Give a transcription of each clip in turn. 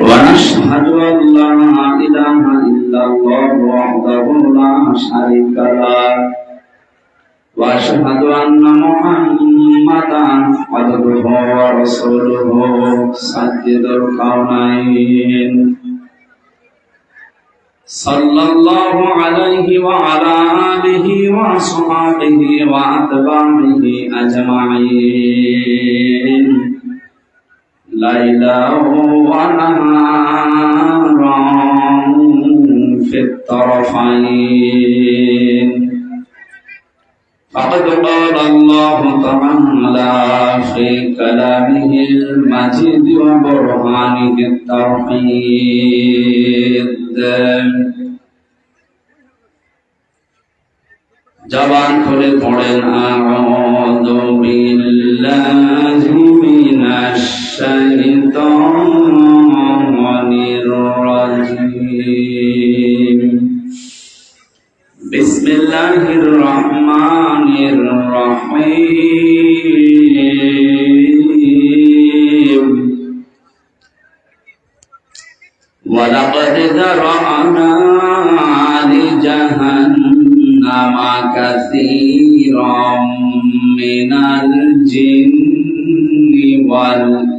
ونشهد أن لا إله إلا الله وحده لا شريك له وأشهد أن محمدا عبده ورسوله سيد الكونين صلى الله عليه وعلى آله وأصحابه وأتباعه أجمعين ليلا ونهارا في الطرفين فقد قال الله تعالى في كلامه المجيد وبرهانه التوحيد জবান খুলে পড়েন আউযু বিল্লাহি মিনাশ الشيطان الرجيم بسم الله الرحمن الرحيم ولقد ذرأنا لجهنم كثيرا من الجن والإنس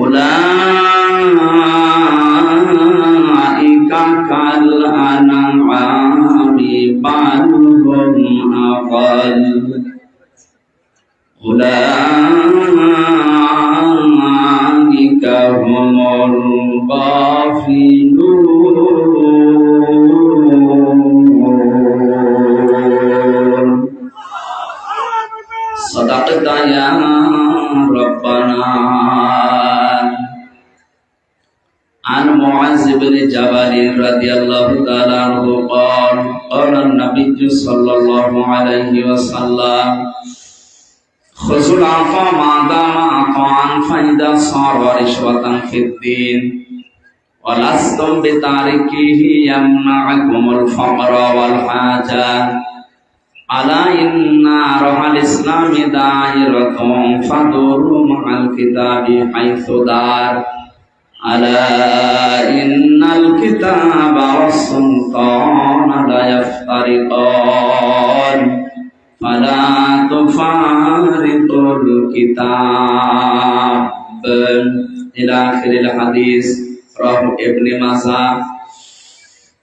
أولئك كالأنعام بل هم أضل أولئك رضي الله تعالى عنه قال قال النبي صلى الله عليه وسلم خذوا العفو ما دام عطاء فإذا صار رشوة في الدين ولستم بتاركه يمنعكم الفقر والحاجة ألا إن روح الإسلام دائرة فدوروا مع الكتاب حيث دار ألا إن الكتاب والسلطان لا يفترقان فلا تفارق الكتاب إلى آخر الحديث رواه ابن ماجه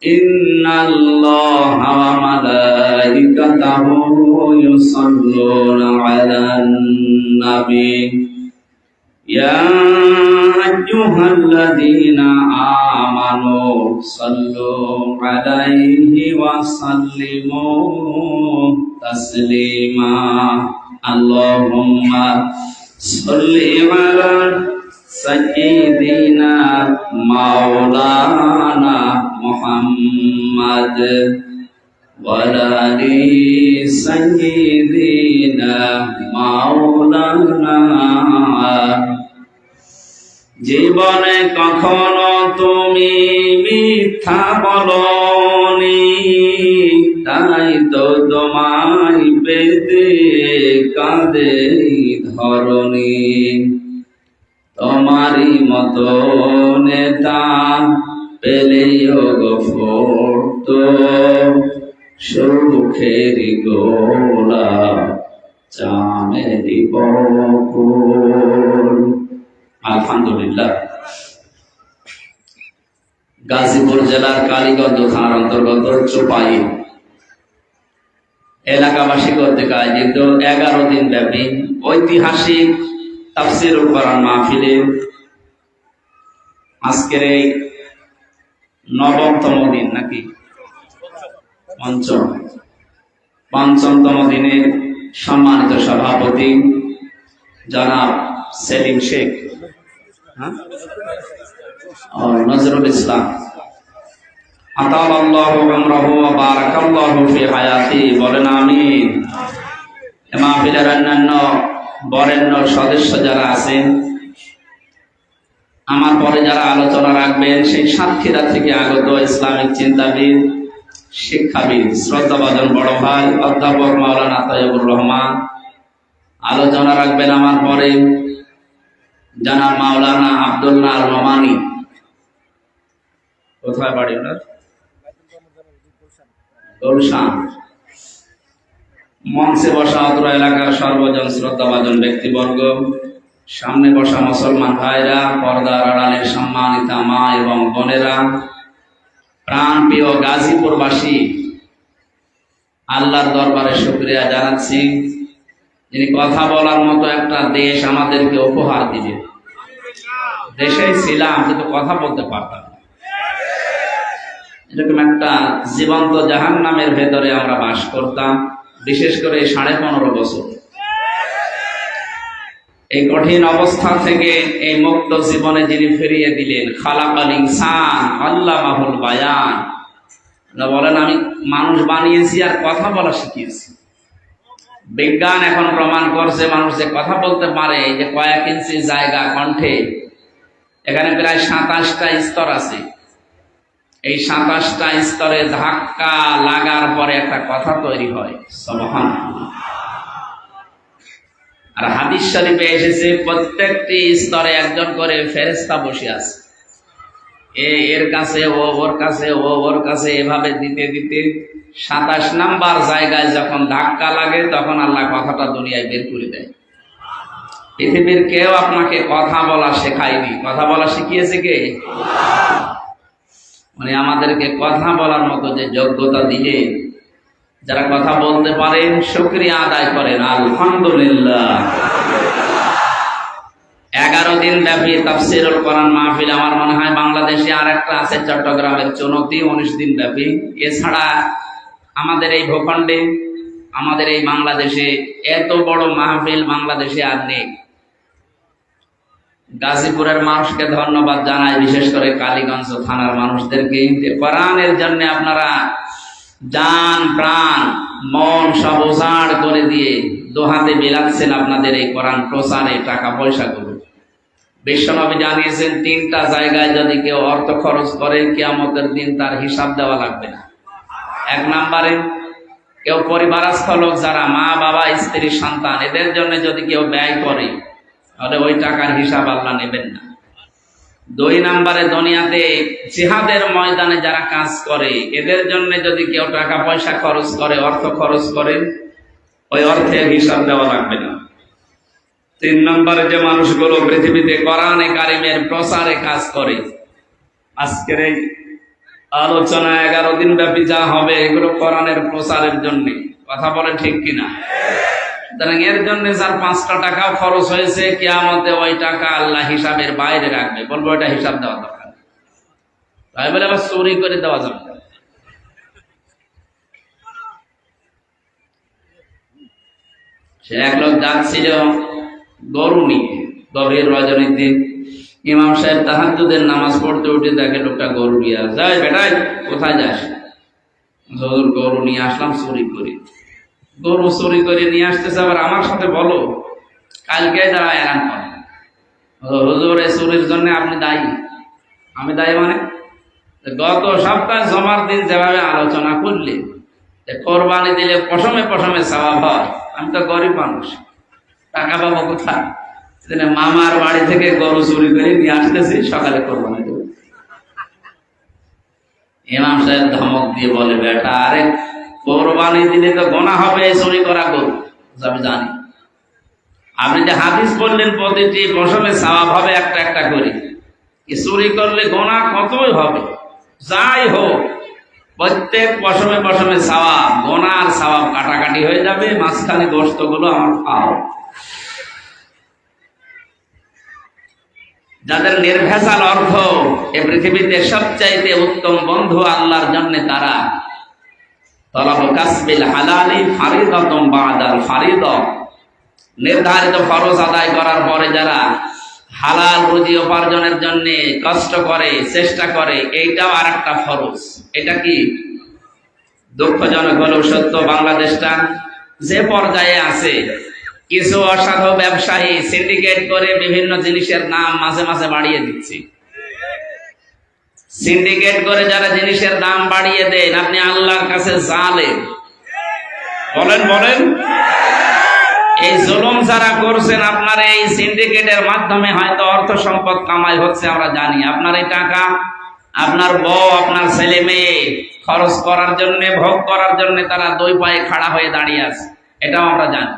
إن الله وملائكته يصلون على النبي يا أيها الذين آمنوا صلوا عليه وسلموا تسليما اللهم صل على سيدنا مولانا محمد وعلى آل سيدنا مولانا জীবনে কখনো তুমি মিথ্যা বলনি। তাই তো তোমায় পেতে কাঁদে ধরনি। তোমারই মতো নেতা পেলেও গফত সুখের গোলা চামেরি বকুল আলহামদুলিল্লাহ। গাজীপুর জেলার কালীগঞ্জ থানার অন্তর্গত চোপাই এলাকাবাসী কর্তৃক আয়োজিত এগারো দিন ব্যাপী ঐতিহাসিক তাফসির কোরআন মাহফিলে আজকের এই নবমতম দিন নাকি? পঞ্চম। পঞ্চমতম দিনে সম্মানিত সভাপতি জনাব সেলিম শেখ নজরুল ইসলাম। আতাল আল্লাহ আমরাহু বলেন আমিন। বরেণ্য সদস্য যারা আছেন, আমার পরে যারা আলোচনা রাখবেন, সেই সাতক্ষীরা থেকে আগত ইসলামিক চিন্তাবিদ, শিক্ষাবিদ, শ্রদ্ধাভাজন বড় ভাই, অধ্যাপক মাওলানা তৈবুর রহমান। আলোচনা রাখবেন আমার পরে। জানা মাওলানা আব্দুল্লাহ রমানি কোথায় বাড়ি ওনার? গুলশান। মঞ্চে বসা অত্র এলাকার সর্বজন শ্রদ্ধাভাজন ব্যক্তিবর্গ, সামনে বসা মুসলমান ভাইরা, পর্দার আড়ালের সম্মানিতা মা এবং বোনেরা প্রাণ প্রিয় গাজীপুরবাসী, আল্লাহর দরবারে শুক্রিয়া জানাচ্ছি। যিনি কথা বলার মতো একটা দেশ আমাদেরকে উপহার দিবে। দেশেই ছিলাম, কিন্তু কথা বলতে পারতাম এরকম একটা জীবন্ত জাহান নামের ভেতরে আমরা বাস করতাম, বিশেষ করে সাড়ে পনেরো বছর। এই কঠিন অবস্থা থেকে এই মুক্ত জীবনে যিনি ফিরিয়ে দিলেন, খালাকাল ইনসান আল্লাহ মাহুল বায়ান বলেন, আমি মানুষ বানিয়েছি আর কথা বলা শিখিয়েছি। বিজ্ঞান এখন প্রমাণ করছে, মানুষ যে কথা বলতে পারে, যে কয়েক ইঞ্চি জায়গা কণ্ঠে, এখানে প্রায় সাতাশটা স্তর আছে। এই সাতাশটা স্তরে ধাক্কা লাগার পরে একটা কথা তৈরি হয় সবহান আর হাদিস শরীফে এসেছে, প্রত্যেকটি স্তরে একজন করে ফেরেস্তা বসে আছে। এ, এর কাছে, ও, ওর কাছে, ও, ওর কাছে, এভাবে দিতে দিতে সাতাশ নাম্বার জায়গায় যখন ধাক্কা লাগে, তখন আল্লাহ কথাটা দুনিয়ায় বের করে দেয়। পৃথিবীর কেউ আপনাকে কথা বলা শেখায়নি। কথা বলা শিখিয়েছে কে? মানে আমাদেরকে কথা বলার মতো যে যোগ্যতা দিয়ে যারা কথা বলতে পারেন শুক্রিয়া আদায় করেন। আলহামদুলিল্লাহ। এগারো দিন ব্যাপী তাফসিরুল কোরআন মাহফিল। আমার মনে হয় বাংলাদেশে আর একটা আছে, চট্টগ্রামের চুনতি, উনিশ দিন ব্যাপী। এছাড়া আমাদের এই ভূখণ্ডে, আমাদের এই বাংলাদেশে এত বড় মাহফিল বাংলাদেশে আর নেই। গাজীপুরের মানুষকে ধন্যবাদ জানাই, বিশেষ করে কালীগঞ্জ থানার মানুষদেরকে। কোরআনের জন্য আপনারা যান প্রাণ, মন সব উজাড় করে দিয়ে দোহাতে বিলাচ্ছেন আপনাদের এই কোরআন প্রচারে টাকা পয়সা গুলো। বিশ্বনবী জানিয়েছেন, তিনটা জায়গায় যদি কেউ অর্থ খরচ করে, কেয়ামতের দিন তার হিসাব দেওয়া লাগবে না। এক নম্বরে, কেউ পরিবারস্থ লোক যারা মা, বাবা, স্ত্রী, সন্তান, এদের জন্য যদি কেউ ব্যয় করে, তাহলে ওই টাকার হিসাব আল্লাহ নেবেন না। দুই নম্বরে, দুনিয়াতে জিহাদের ময়দানে যারা কাজ করে, এদের জন্য যদি কেউ টাকা পয়সা খরচ করে, অর্থ খরচ করে, ওই অর্থের হিসাব দেওয়া লাগবে না। তিন নম্বরে, যে মানুষগুলো পৃথিবীতে কোরআনে কারিমের প্রচারে কাজ করে, আজকের এই আলোচনা এগারো দিন ব্যাপী যা হবে, এগুলো কোরআনের প্রচারের জন্য। কথা বলে ঠিক কিনা? এর জন্য যার পাঁচটা টাকাও খরচ হয়েছে, কেয়ামতে ওই টাকা আল্লাহ হিসাবের বাইরে রাখবে। বলব এটা হিসাব দেওয়া দরকার। তাই বলে আবার চুরি করে দেওয়া যাবে। সে এক লোক যাচ্ছিল গরু নিয়ে, গভীর রজনীতে। ইমাম সাহেব তাহাজুদের নামাজ পড়তে উঠে দেখে লোকটা গরু নিয়ে আসে যাই বেটাই কোথায় যাস? হুজুর, গরু নিয়ে আসলাম চুরি করে। গরু চুরি করে নিয়ে আসতেছে, আবার আমার সাথে বলো, কালকে তারা এরান করে। হুজুর এই চুরির জন্য আপনি দায়ী। আমি দায়ী মানে? গত সপ্তাহে জমার দিন যেভাবে আলোচনা করলে কোরবানি দিলে পশমে পশমে স্বভাব হয়। আমি তো গরিব মানুষ, টাকা পাবো কোথায়? মামার বাড়ি থেকে গরু চুরি করে নিয়ে আসতেছি, সকালে কোরবানি দেবো ইমাম সাহেব ধমক দিয়ে বলে, বেটা, আরে কোরবানি দিলে তো গোনা হবে চুরি করা গরু। আমি জানি। আপনি যে হাদিস বললেন, প্রতিটি পশমে স্বভাব হবে একটা একটা করে। চুরি করলে গোনা কতই হবে? যাই হোক, প্রত্যেক পশমে পশমে সওয়াব গোনার সওয়াব কাটাকাটি হয়ে যাবে, মাঝখানে গোস্তগুলো আমার খাও যাদের নির্ভেজাল অর্থ এ পৃথিবীতে সবচাইতে উত্তম বন্ধু আল্লাহর জন্য তারা, তলাব কাসবিল হালালি ফারিদতম বাদাল ফারিদ। নির্ধারিত ফরজ আদায় করার পরে যারা হালাল রুজি উপার্জনের জন্য কষ্ট করে, চেষ্টা করে, এইটাও আর একটা ফরজ। এটা কি? দুঃখজনক হলেও সত্য, বাংলাদেশটা যে পর্যায়ে আছে কিছু অসাধু ব্যবসায়ী সিন্ডিকেট করে বিভিন্ন জিনিসের নাম মাঝে মাঝে বাড়িয়ে দিচ্ছে। সিন্ডিকেট করে যারা জিনিসের দাম বাড়িয়ে দেন, আপনি আল্লাহর কাছে জালেন বলেন বলেন। এই জুলুম যারা করছেন, আপনার এই সিন্ডিকেটের মাধ্যমে হয়তো অর্থ সম্পদ কামাই হচ্ছে, আমরা জানি। আপনার এই টাকা, আপনার বউ, আপনার ছেলে মেয়ে খরচ করার জন্য, ভোগ করার জন্য তারা দুই পায়ে খাড়া হয়ে দাঁড়িয়ে আছে। এটাও আমরা জানি।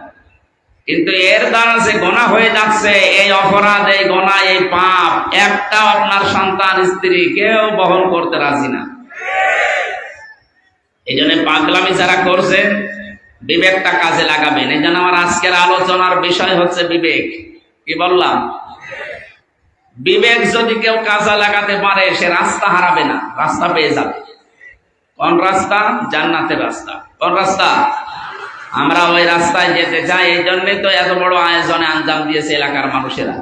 কিন্তু এর দ্বারা যে গোনা হয়ে যাচ্ছে, এই অপরাধ, এই গোনা, এই পাপ, একটাও আপনার সন্তান, স্ত্রী কেউ বহন করতে রাজি না। এই জন্য পাগলামি যারা করছেন বিবেকটা কাজে লাগাবেন। এই জন্য আমার আজকের আলোচনার বিষয় হচ্ছে বিবেক। কি বললাম? বিবেক যদি কেউ কাজে লাগাতে পারে, সে রাস্তা হারাবে না, রাস্তা পেয়ে যাবে। কোন রাস্তা? জান্নাতের রাস্তা। কোন রাস্তা? আমরা ওই রাস্তায় যেতে চাই, এই জন্যই তো এত বড় আয়োজনে আঞ্জাম দিয়েছে এলাকার মানুষেরা।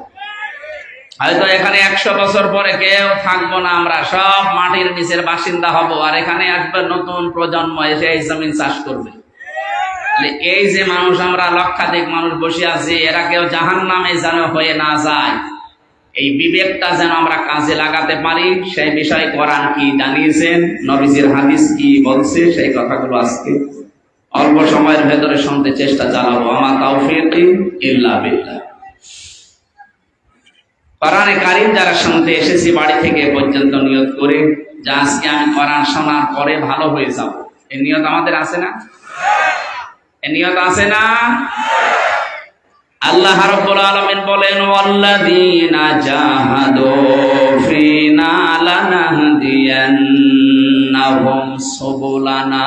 হয়তো এখানে একশো বছর পরে কেউ থাকব না আমরা, সব মাটির নিচের বাসিন্দা হব, আর এখানে আসবে নতুন প্রজন্ম এসে এই জমিন চাষ করবে। এই যে মানুষ আমরা লক্ষাধিক মানুষ বসে আছি, এরা কেউ জাহান নামে যেন হয়ে না যায়। এই বিবেকটা যেন আমরা কাজে লাগাতে পারি, সেই বিষয়ে কোরআন কি জানিয়েছেন? নবীজির হাদিস কি বলছে? সেই কথাগুলো আজকে অল্প সময়ের ভেতরে শুনতে চেষ্টা চালাবো। আমার তাওফিক ইল্লা বিল্লাহ। কোরআনে কারিম যারা শুনতে এসেছি, বাড়ি থেকে পর্যন্ত নিয়ত করে, যে আজকে আমি কোরআন শোনার পরে ভালো হয়ে যাব। এই নিয়ত আমাদের আছে না? এই নিয়ত আছে না? আল্লাহ রাব্বুল আলামিন বলেন, ওয়াল্লাযীনা জাহাদু ফিনা লানাহদিয়ান্নাহুম সুবুলানা।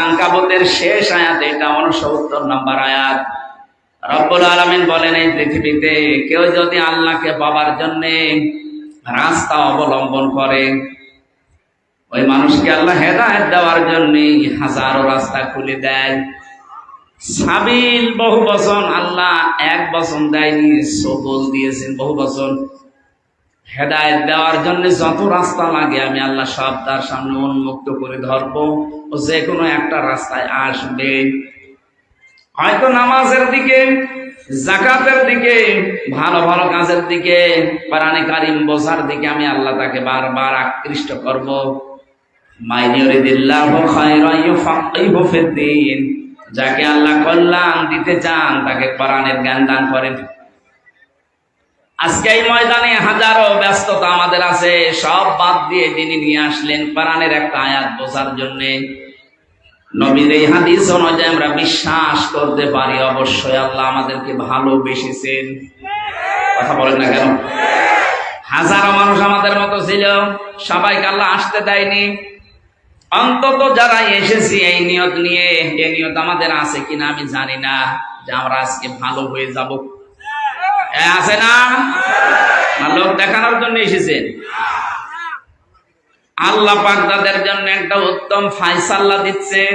আনকাবুতের শেষ আয়াত, এটা 69 নম্বর আয়াত। রব্বুল আলামিন বলেন, এই পৃথিবীতে কেউ যদি আল্লাহকে পাবার জন্যে রাস্তা অবলম্বন করে, ওই মানুষকে আল্লাহ হেদায়ত দেওয়ার জন্য হাজারো রাস্তা খুলে দেয়। সাবিল বহু বচন, আল্লাহ এক বচন দেয়নি, সবল দিয়েছেন বহু বচন। হেদায়ত দেওয়ার জন্য যত রাস্তা লাগে, আমি আল্লাহ সব তার সামনে উন্মুক্ত করে ধরবো ও যে কোনো একটা রাস্তায় আসবে। হয়তো নামাজের দিকে জাকাতের দিকে, ভালো ভালো কাজের দিকে পারানে কারিম বোঝার দিকে আমি আল্লাহ তাকে বারবার আকৃষ্ট করব। যাকে আল্লাহ কল্যাণ দিতে চান, তাকে কোরআনের জ্ঞান দান করেন। আজকে এই ময়দানে হাজারো ব্যস্ততা আমাদের আছে, সব বাদ দিয়ে তিনি নিয়ে আসলেন কোরআনের একটা আয়াত বোঝার জন্যে। নবীর এই হাদিস অনুযায়ী আমরা বিশ্বাস করতে পারি, অবশ্যই আল্লাহ আমাদেরকে ভালোবেসেছেন। কথা বলেন না কেন? হাজারো মানুষ আমাদের মতো ছিল, সবাইকে আল্লাহ আসতে দেয়নি। অন্তত যারা এসেছি, এই নিয়ত নিয়ে, এ নিয়ত আমাদের আছে কিনা আমি জানি না, যে আমরা আজকে ভালো হয়ে যাব। আছে না? লোক দেখানোর জন্য এসেছেন আল্লাহ পাক তাদের জন্য একটা উত্তম ফাইসাল্লা দিচ্ছেন।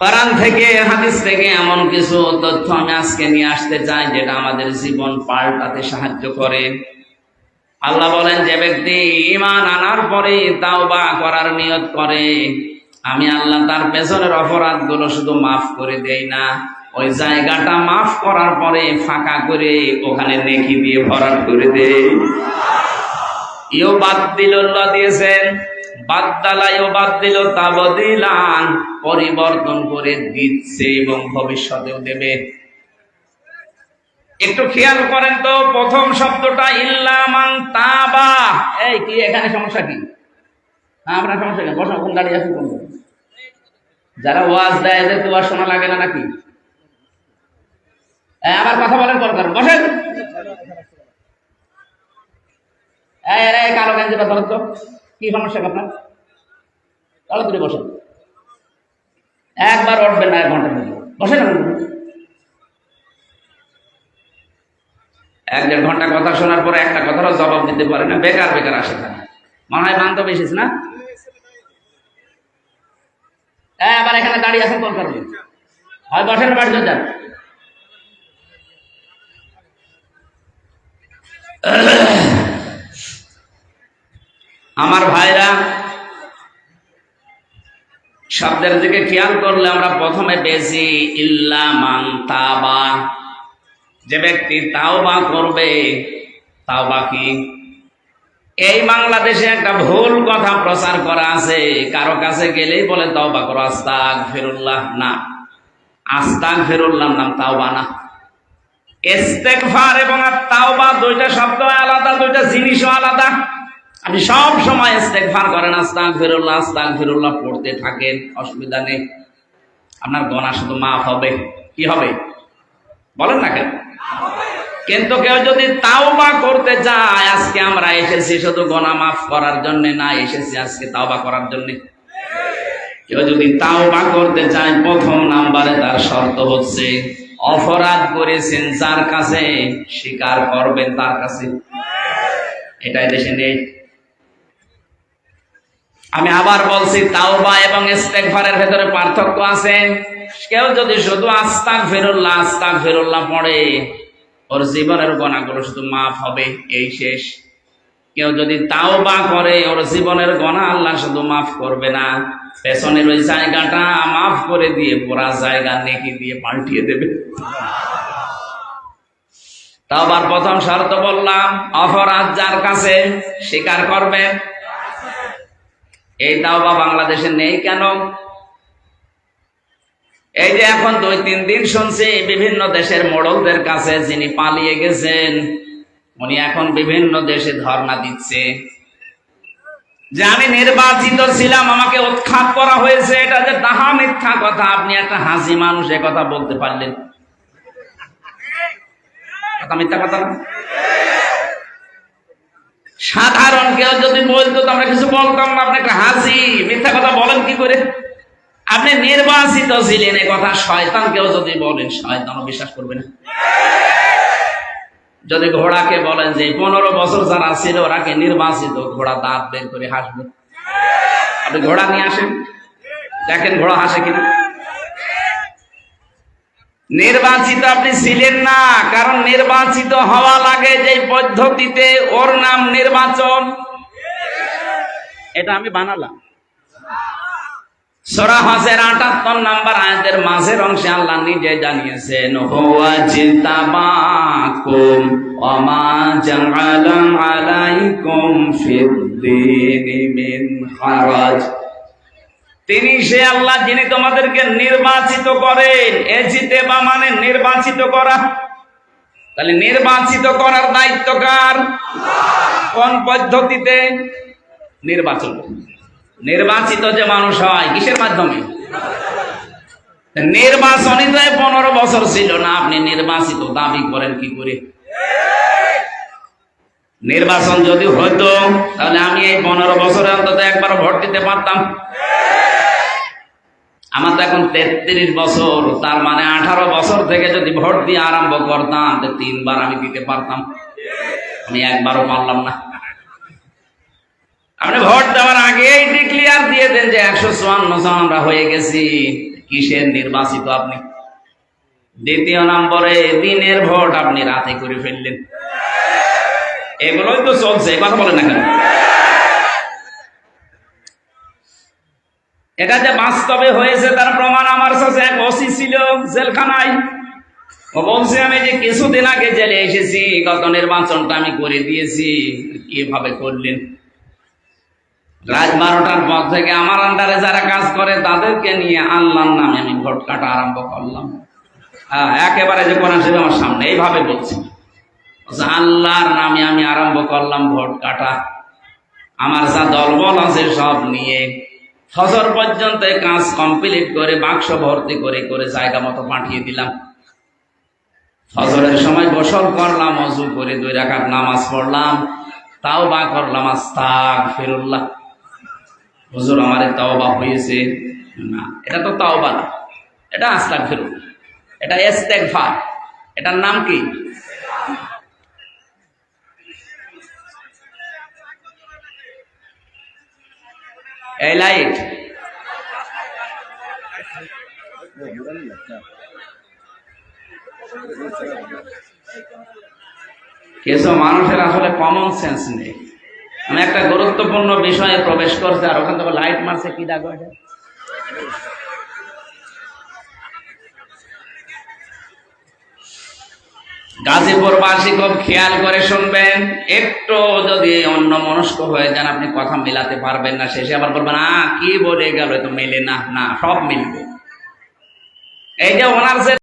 কোরআন থেকে, হাদিস থেকে এমন কিছু তথ্য আমি আজকে নিয়ে আসতে চাই, যেটা আমাদের জীবন পাল্টাতে সাহায্য করে। আল্লাহ বলেন, যে ব্যক্তি ইমান আনার পরে তাওবা করার নিয়ত করে, আমি আল্লাহ তার পেছনের অপরাধগুলো শুধু মাফ করে দেই না, ওই জায়গাটা মাফ করার পরে ফাঁকা করে ওখানে নেকি দিয়ে ভরাট করে দেয় ইও বাদ দিল দিয়েছেন। বাদ পরিবর্তন করে দিচ্ছে এবং ভবিষ্যতেও দেবে। একটু খেয়াল করেন তো প্রথম শব্দটা ইল্লামান তাবা। এই কি এখানে সমস্যা কি? হ্যাঁ আপনার সমস্যা কি? বসো কোন দাঁড়িয়ে আছেন কোন? যারা ওয়াজ দেয় এদের তো শোনা লাগে না নাকি? আবার কথা বলেন পর করেন বসেন। এই, কালো গেঞ্জি কথা তো। কি সমস্যা আপনার? তাড়াতাড়ি বসেন। একবার উঠবেন না, এক ঘণ্টার মধ্যে বসেন এক দেড় ঘণ্টা কথা শোনার পরে একটা কথারও জবাব দিতে পারে না, বেকার বেকার আসে না মনে হয় মানতে বেশিস না? হ্যাঁ আবার এখানে দাঁড়িয়ে আছেন কোন কারণে হয় বসেন বাড়ি যান। আমার ভাইরা, শব্দের দিকে খেয়াল করলে আমরা প্রথমে বেশি ইল্লা মান তাবা। যে ব্যক্তি তাওবা করবে, তাওবা কি? এই বাংলাদেশে একটা ভুল কথা প্রচার করা আছে। কারও কাছে গেলেই বলে, তাওবা করো আস্তাক ফেরুল্লাহ না আস্তাক ফেরুল্লাহ নাম তাওবা না। ইস্তেগফার এবং তাওবা দুইটা শব্দ আলাদা, দুইটা জিনিসও আলাদা। আপনি সব সময় ইস্তেগফার করেন আস্তাক ফেরুল্লাহ আস্তাক ফেরুল্লাহ পড়তে থাকেন, অসুবিধা নেই। আপনার গনা শুধু মাফ হবে। কি হবে? বলেন না কেন? কিন্তু কেউ যদি তাও বা করতে চায়, আজকে আমরা এসেছি শুধু গনা মাফ করার জন্য না, এসেছি আজকে তাও বা করার জন্য। কেউ যদি তাও বা করতে চায়, প্রথম নাম্বারে তার শর্ত হচ্ছে, অপরাধ করেছেন যার কাছে, স্বীকার করবেন তার কাছে। এটাই দেশে নেই। আমি আবার বলছি, তাওবা এবং ইস্তেগফারের ভেতরে পার্থক্য আছে। কেউ যদি শুধু আস্তাক ফেরুল্লাহ আস্তাক ফেরুল্লাহ পড়ে, ওর জীবনের গণাগুলো শুধু মাফ হবে, এই শেষ। কেউ যদি তাও বা করে, ওর জীবনের গণা আল্লাহ শুধু মাফ করবে না। পেছনের ওই জায়গাটা মাফ করে দিয়ে, পুরা জায়গা নেকি দিয়ে পাল্টিয়ে দেবে। তাওবার প্রথম শর্ত বললাম, অপরাধ যার কাছে স্বীকার করবে এই তাওবা বাংলাদেশে নেই কেন? এই যে এখন দুই, তিন দিন শুনছি বিভিন্ন দেশের মোড়লদের কাছে যিনি পালিয়ে গেছেন, উনি এখন বিভিন্ন দেশে ধর্ণা দিচ্ছে। যে আমি নির্বাচিত ছিলাম, আমাকে উৎখাত করা হয়েছে, এটা যে তাহা মিথ্যা কথা, আপনি একটা হাসি মানুষ কথা বলতে পারলেন। কথা মিথ্যা কথা না? সাধারণ কেউ যদি বলতো আমরা কিছু বলতাম না। আপনি একটা হাসি, মিথ্যা কথা বলেন কি করে? আপনি নির্বাচিত ছিলেন এ কথা শয়তান কেউ যদি বলেন, শয়তানও বিশ্বাস করবে না। যদি ঘোড়াকে বলেন যে, পনেরো বছর যারা ছিল ওরাকে নির্বাচিত? ঘোড়া দাঁত বের করে হাসবে। আপনি ঘোড়া নিয়ে আসেন। দেখেন ঘোড়া হাসে কিনা। নির্বাচিত আপনি ছিলেন না, কারণ নির্বাচিত হওয়া লাগে যে পদ্ধতিতে ওর নাম নির্বাচন। এটা আমি বানালাম। সরা হজের আটাত্তর নাম্বার আয়াতের মাঝের অংশে আল্লাহ নিজে জানিয়েছেন, হুয়া জিতাবাকুম ওমা জাআলা আলাইকুম ফিদ্দীনি মিন হারাজ তিনি সে আল্লাহ যিনি তোমাদেরকে নির্বাচিত করেন, এ জিতে বা মানে নির্বাচিত করা। তাহলে নির্বাচিত করার দায়িত্ব কার? কোন পদ্ধতিতে? নির্বাচন নির্বাচিত যে মানুষ হয়, কিসের মাধ্যমে? নির্বাচনই তো পনেরো বছর ছিল না, আপনি নির্বাচিত, দাবি করেন কি করে? নির্বাচন যদি হতো তাহলে আমি এই পনেরো বছরে অন্তত একবার ভোট দিতে পারতাম। আমার তো এখন তেত্রিশ বছর, তার মানে আঠারো বছর থেকে যদি ভোট দিয়ে আরম্ভ করতাম, তো তিনবার আমি দিতে পারতাম। আমি একবারও পারলাম না। আপনি ভোট দেওয়ার আগেই ডিক্লিয়ার দিয়ে দেন যে একশো চুয়ান্ন আমরা হয়ে গেছি। কিসের নির্বাচিত আপনি? দ্বিতীয় নম্বরে দিনের ভোট আপনি রাতে করে ফেললেন। এগুলোই তো চলছে কথা বলেন না কেন? এটা যে বাস্তবে হয়েছে, তার প্রমাণ আমার কাছে এক ওসি ছিল জেলখানায়। ও বলছে, আমি যে কিছুদিন আগে জেলে এসেছি, গত নির্বাচনটা আমি করে দিয়েছি, কীভাবে করলেন? রাত বারোটার পর থেকে আমার আন্ডারে যারা কাজ করে, তাদেরকে নিয়ে আল্লাহর নামে আমি ভোট কাটা আরম্ভ করলাম। একেবারে যে কোরআন শরীফ আমার সামনে এইভাবে বলছি, আল্লাহর নামে আমি আরম্ভ করলাম ভোট কাটা। আমার যা দলবল আছে সব নিয়ে ফজর পর্যন্ত কাজ কমপ্লিট করে, বাক্স ভর্তি করে করে জায়গা মতো পাঠিয়ে দিলাম। ফজরের সময় গোসল করলাম, অজু করে দুই রাখার নামাজ পড়লাম তাও বা করলাম আস্তাক ফিরুল্লাহ হুজুর, আমার তাও বা হয়েছে? না, এটা তো তাও বা না, এটা আস্তাক ফিরুল্লাহ এটা এস্তেকফার এটার নাম কি? এই লাইট কিছু মানুষের আসলে কমন সেন্স নেই আমি একটা গুরুত্বপূর্ণ বিষয়ে প্রবেশ করছে, আর ওখান থেকে লাইট মারছে, কি দাগ? গাজীপুরবাসী খুব খেয়াল করে শুনবেন, একটু যদি অন্য মনস্ক হয়ে যান, আপনি কথা মিলাতে পারবেন না শেষে, আবার বলবেন আ কি বলে গেল তো মেলে না না, সব মিলবে। এই যে ওনার